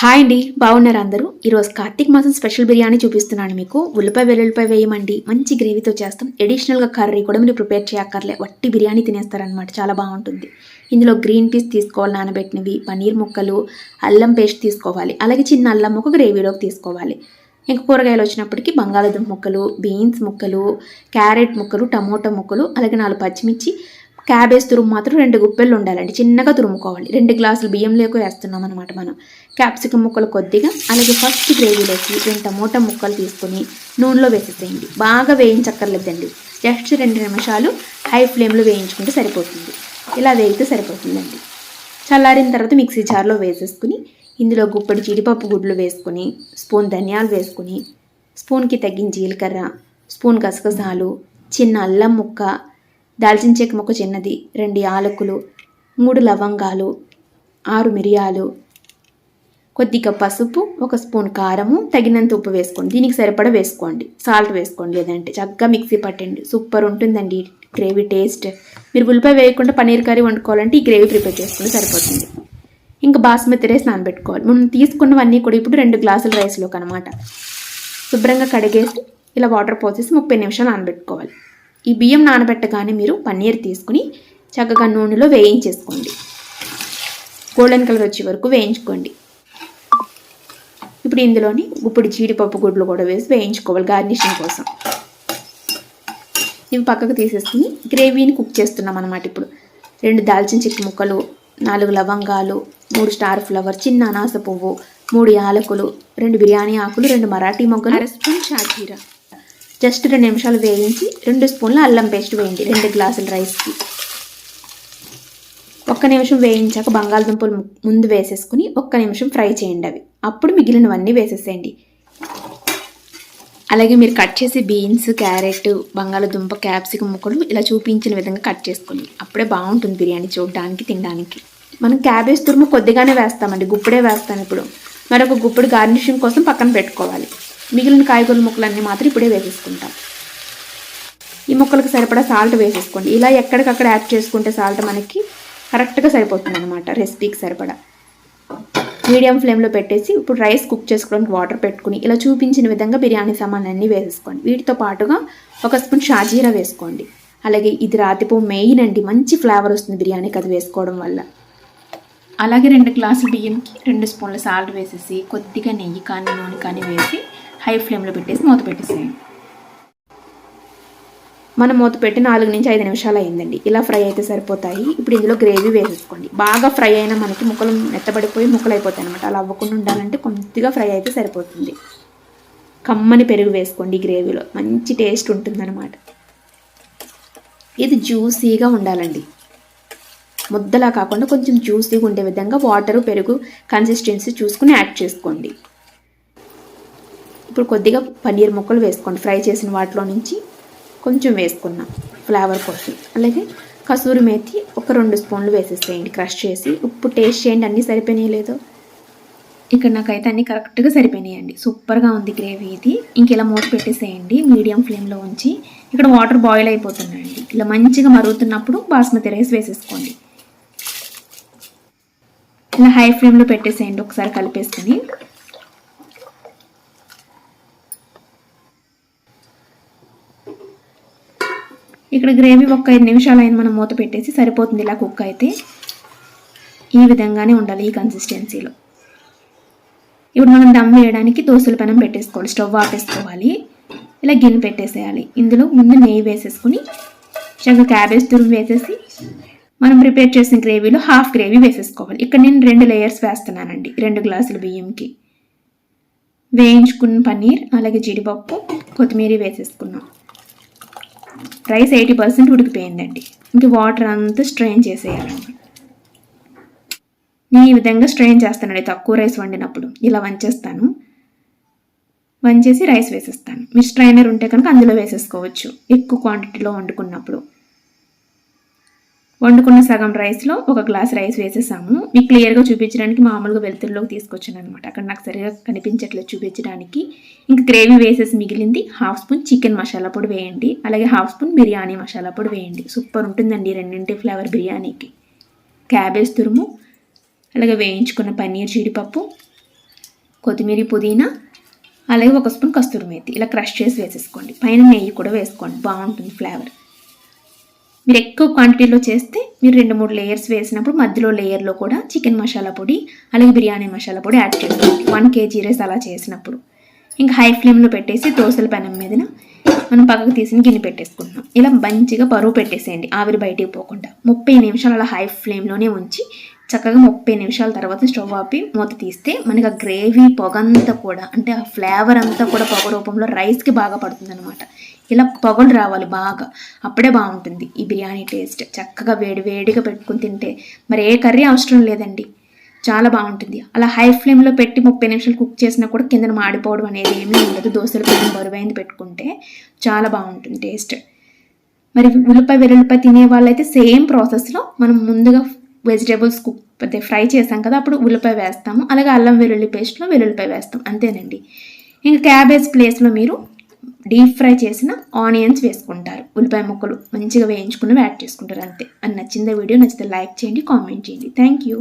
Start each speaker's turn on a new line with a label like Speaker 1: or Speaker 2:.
Speaker 1: Hi అండి బాగున్నారు అందరూ. ఈరోజు కార్తీక మాసం స్పెషల్ బిర్యానీ చూపిస్తున్నాను మీకు. ఉల్లిపాయ వెల్లుల్లిపాయ వేయమండి. మంచి గ్రేవీతో చేస్తాం. ఎడిషనల్గా కర్రీ కూడా మీరు ప్రిపేర్ చేయక్కర్లే. వట్టి బిర్యానీ తినేస్తారనమాట చాలా బాగుంటుంది. ఇందులో గ్రీన్ పీస్ తీసుకోవాలి నానబెట్టినవి. పన్నీర్ ముక్కలు అల్లం పేస్ట్ తీసుకోవాలి. అలాగే చిన్న అల్లం ముక్క గ్రేవీలోకి తీసుకోవాలి. ఇంకా కూరగాయలు వచ్చినప్పటికీ బంగాళాదుంప ముక్కలు బీన్స్ ముక్కలు క్యారెట్ ముక్కలు టమోటా ముక్కలు అలాగే నాలుగు పచ్చిమిర్చి క్యాబేజ్ తురుము మాత్రం రెండు గుప్పెళ్ళు ఉండాలండి. చిన్నగా తురుముకోవాలి. రెండు గ్లాసులు బియ్యం లేక వేస్తున్నాం అనమాట మనం. క్యాప్సికం ముక్కలు కొద్దిగా అలాగే ఫస్ట్ గ్రేవీలోకి రెండు టమోటా ముక్కలు తీసుకొని నూనెలో వేసేసేయండి. బాగా వేయించక్కర్లేదండి. జస్ట్ రెండు నిమిషాలు హై ఫ్లేమ్లో వేయించుకుంటే సరిపోతుంది. ఇలా వేయితే సరిపోతుందండి. చల్లారిన తర్వాత మిక్సీ జార్లో వేసేసుకుని ఇందులో గుప్పడి జీడిపప్పు గుడ్లు వేసుకుని స్పూన్ ధనియాలు వేసుకుని స్పూన్కి తగ్గిన జీలకర్ర స్పూన్ గసగసాలు చిన్న అల్లం ముక్క దాల్చిన చెక్క ముక్క చిన్నది రెండు యాలకులు మూడు లవంగాలు ఆరు మిరియాలు కొద్దిగా పసుపు ఒక స్పూన్ కారము తగినంత ఉప్పు వేసుకోండి. దీనికి సరిపడా వేసుకోండి. సాల్ట్ వేసుకోండి లేదంటే చక్కగా మిక్సీ పట్టండి. సూపర్ ఉంటుందండి గ్రేవీ టేస్ట్. మీరు ఉల్లిపాయ వేయకుండా పన్నీర్ కర్రీ వండుకోవాలంటే ఈ గ్రేవీ ప్రిపేర్ చేసుకుంటే సరిపోతుంది. ఇంకా బాస్మతి రైస్ నానబెట్టుకోవాలి. మనం తీసుకున్నవన్నీ కూడా ఇప్పుడు రెండు గ్లాసుల రైస్లోకి అనమాట శుభ్రంగా కడిగేసి ఇలా వాటర్ పోసేసి ముప్పై నిమిషాలు నానబెట్టుకోవాలి. ఈ బియ్యం నానబెట్టగానే మీరు పన్నీర్ తీసుకుని చక్కగా నూనెలో వేయించేసుకోండి. గోల్డెన్ కలర్ వచ్చే వరకు వేయించుకోండి. ఇప్పుడు ఇందులోని ఇప్పుడు జీడిపప్పు గుడ్లు కూడా వేసి వేయించుకోవాలి గార్నిషింగ్ కోసం. ఇవి పక్కకు తీసేసుకుని గ్రేవీని కుక్ చేస్తున్నాం అనమాట ఇప్పుడు. రెండు దాల్చిన చెక్క ముక్కలు నాలుగు లవంగాలు మూడు స్టార్ ఫ్లవర్ చిన్న అనాస పువ్వు మూడు యాలకులు రెండు బిర్యానీ ఆకులు రెండు మరాఠీ మొగ్గలు. అర స్పూన్ షాజీరా. జస్ట్ రెండు నిమిషాలు వేయించి రెండు స్పూన్ల అల్లం పేస్ట్ వేయండి రెండు గ్లాసుల రైస్కి. ఒక్క నిమిషం వేయించాక బంగాళదుంపలు ముందు వేసేసుకుని ఒక్క నిమిషం ఫ్రై చేయండి అవి. అప్పుడు మిగిలినవన్నీ వేసేసేయండి. అలాగే మీరు కట్ చేసి బీన్స్ క్యారెట్ బంగాళదుంప క్యాప్సికం ముక్కలు ఇలా చూపించిన విధంగా కట్ చేసుకోండి. అప్పుడే బాగుంటుంది బిర్యానీ చూడడానికి తినడానికి. మనం క్యాబేజ్ తురుము కొద్దిగానే వేస్తామండి గుప్పుడే వేస్తాను ఇప్పుడు. మరొక గుప్పుడు గార్నిషింగ్ కోసం పక్కన పెట్టుకోవాలి. మిగిలిన కాయగూరల ముక్కలన్నీ మాత్రం ఇప్పుడే వేసేసుకుంటాం. ఈ ముక్కలకు సరిపడా సాల్ట్ వేసేసుకోండి. ఇలా ఎక్కడికక్కడ యాడ్ చేసుకుంటే సాల్ట్ మనకి కరెక్ట్గా సరిపోతుంది అనమాట రెసిపీకి సరిపడా. మీడియం ఫ్లేమ్లో పెట్టేసి ఇప్పుడు రైస్ కుక్ చేసుకోవడానికి వాటర్ పెట్టుకుని ఇలా చూపించిన విధంగా బిర్యానీ సామాన్లన్నీ వేసేసుకోండి. వీటితో పాటుగా ఒక స్పూన్ షాజీరా వేసుకోండి. అలాగే ఇది రాతిపో మెయిన్ అండి మంచి ఫ్లేవర్ వస్తుంది బిర్యానీకి అది వేసుకోవడం వల్ల. అలాగే రెండు గ్లాసులు బియ్యంకి రెండు స్పూన్ల సాల్ట్ వేసేసి కొద్దిగా నెయ్యి కానీ నూనె కానీ వేసి హై ఫ్లేమ్లో పెట్టేసి మూత పెట్టేసేయండి. మనం మూత పెట్టి నాలుగు నుంచి ఐదు నిమిషాలు అయిందండి. ఇలా ఫ్రై అయితే సరిపోతాయి. ఇప్పుడు ఇందులో గ్రేవీ వేసేసుకోండి. బాగా ఫ్రై అయినా మనకి ముక్కలు మెత్తబడిపోయి ముక్కలు అయిపోతాయి అనమాట అలా అవ్వకుండా ఉండాలంటే కొద్దిగా ఫ్రై అయితే సరిపోతుంది. కమ్మని పెరుగు వేసుకోండి గ్రేవీలో. మంచి టేస్ట్ ఉంటుందన్నమాట. ఇది జ్యూసీగా ఉండాలండి. ముద్దలా కాకుండా కొంచెం జ్యూసీగా ఉండే విధంగా వాటర్ పెరుగు కన్సిస్టెన్సీ చూసుకుని యాడ్ చేసుకోండి. ఇప్పుడు కొద్దిగా పన్నీర్ ముక్కలు వేసుకోండి. ఫ్రై చేసిన వాటిలో నుంచి కొంచెం వేసుకున్నాం ఫ్లేవర్ కోసం. అలాగే కసూరి మేతి ఒక రెండు స్పూన్లు వేసేసేయండి. క్రష్ చేసి ఉప్పు టేస్ట్ చేయండి. అన్నీ సరిపోయినాయి లేదో? ఇక్కడ నాకైతే అన్నీ కరెక్ట్గా సరిపోయినాయండి. సూపర్గా ఉంది గ్రేవీ ఇది. ఇంక ఇలా మూత పెట్టేసేయండి. మీడియం ఫ్లేమ్లో ఉంచి ఇక్కడ వాటర్ బాయిల్ అయిపోతున్నాయండి ఇలా మంచిగా మరుగుతున్నప్పుడు బాస్మతి రైస్ వేసేసుకోండి. ఇలా హై ఫ్లేమ్లో పెట్టేసేయండి. ఒకసారి కలిపేసుకొని ఇక్కడ గ్రేవీ ఒక ఐదు నిమిషాలు అయింది మనం మూత పెట్టేసి సరిపోతుంది ఇలా కుక్ అయితే. ఈ విధంగానే ఉండాలి ఈ కన్సిస్టెన్సీలో ఇప్పుడు మనం దమ్ వేయడానికి దోశల పెనం పెట్టేసుకోవాలి స్టవ్ ఆపేసుకోవాలి. ఇలా గిన్నె పెట్టేసేయాలి. ఇందులో ముందు నెయ్యి వేసేసుకుని చక్కగా క్యాబేజ్ తురుము వేసేసి మనం ప్రిపేర్ చేసిన గ్రేవీలో హాఫ్ గ్రేవీ వేసేసుకోవాలి. ఇక్కడ నేను రెండు లేయర్స్ వేస్తున్నానండి రెండు గ్లాసుల బియ్యంకి. వేయించుకున్న పన్నీర్ అలాగే జీడిపప్పు కొత్తిమీర వేసేసుకున్నాం. రైస్ ఎయిటీ పర్సెంట్ ఉడికిపోయిందండి. ఇంక వాటర్ అంతా స్ట్రెయిన్ చేసేయాలన్నమాట. నేను ఈ విధంగా స్ట్రెయిన్ చేస్తానండి. తక్కువ రైస్ వండినప్పుడు ఇలా వంచేస్తాను. వంచేసి రైస్ వేసేస్తాను. మీ స్ట్రైనర్ ఉంటే కనుక అందులో వేసేసుకోవచ్చు. ఎక్కువ క్వాంటిటీలో వండుకున్నప్పుడు. వండుకున్న సగం రైస్లో ఒక గ్లాస్ రైస్ వేసేసాము. మీకు క్లియర్గా చూపించడానికి మామూలుగా వెలుతురులోకి తీసుకొచ్చాను అనమాట అక్కడ నాకు సరిగా కనిపించట్లేదు చూపించడానికి. ఇంకా గ్రేవీ వేసేసి మిగిలింది. హాఫ్ స్పూన్ చికెన్ మసాలా పొడి వేయండి. అలాగే హాఫ్ స్పూన్ బిర్యానీ మసాలా పొడి వేయండి. సూపర్ ఉంటుందండి రెండింటి ఫ్లేవర్ బిర్యానీకి. క్యాబేజ్ తురుము అలాగే వేయించుకున్న పన్నీర్ జీడిపప్పు కొత్తిమీర పుదీనా అలాగే ఒక స్పూన్ కస్తూరి మేతి. ఇలా క్రష్ చేసి వేసేసుకోండి. పైన నెయ్యి కూడా వేసుకోండి. బాగుంటుంది ఫ్లేవర్. మీరు ఎక్కువ క్వాంటిటీలో చేస్తే మీరు రెండు మూడు లేయర్స్ వేసినప్పుడు మధ్యలో లేయర్లో కూడా చికెన్ మసాలా పొడి అలాగే బిర్యానీ మసాలా పొడి యాడ్ చేసుకోండి. వన్ కేజీ రైస్ అలా చేసినప్పుడు. ఇంకా హై ఫ్లేమ్లో పెట్టేసి దోశల పెనం మీదన మనం పక్కకు తీసిన గిన్నె పెట్టేసుకుంటున్నాం. ఇలా మంచిగా బరువు పెట్టేసేయండి. ఆవిరి బయటికి పోకుండా. ముప్పై నిమిషాలు అలా హై ఫ్లేమ్లోనే ఉంచి చక్కగా ముప్పై నిమిషాల తర్వాత స్టవ్ ఆపి మూత తీస్తే మనకి ఆ గ్రేవీ పొగంతా కూడా అంటే ఆ ఫ్లేవర్ అంతా కూడా పొగ రూపంలో రైస్కి బాగా పడుతుంది అనమాట ఇలా పొగలు రావాలి బాగా. అప్పుడే బాగుంటుంది. ఈ బిర్యానీ టేస్ట్ చక్కగా వేడి వేడిగా పెట్టుకుని తింటే. మరి ఏ కర్రీ అవసరం లేదండి. చాలా బాగుంటుంది. అలా హై ఫ్లేమ్లో పెట్టి ముప్పై నిమిషాలు కుక్ చేసినా కూడా కిందన మాడిపోవడం అనేది ఏమీ ఉండదు. దోశల పిండి బరువైంది పెట్టుకుంటే చాలా బాగుంటుంది టేస్ట్. మరి ఉల్లిపాయ వెల్లుల్లిపాయ తినే వాళ్ళైతే సేమ్ ప్రాసెస్లో మనం ముందుగా వెజిటేబుల్స్ కుక్ అదే ఫ్రై చేసాం కదా అప్పుడు ఉల్లిపాయ వేస్తాము. అలాగే అల్లం వెల్లుల్లి పేస్ట్లో వెల్లుల్లిపాయ వేస్తాం. అంతేనండి. ఇంకా క్యాబేజ్ ప్లేస్లో మీరు డీప్ ఫ్రై చేసిన ఆనియన్స్ వేసుకుంటారు. ఉల్లిపాయ ముక్కలు మంచిగా వేయించుకుని యాడ్ చేసుకుంటారు అంతే. అని నచ్చిందే వీడియో నచ్చితే లైక్ చేయండి కామెంట్ చేయండి. Thank you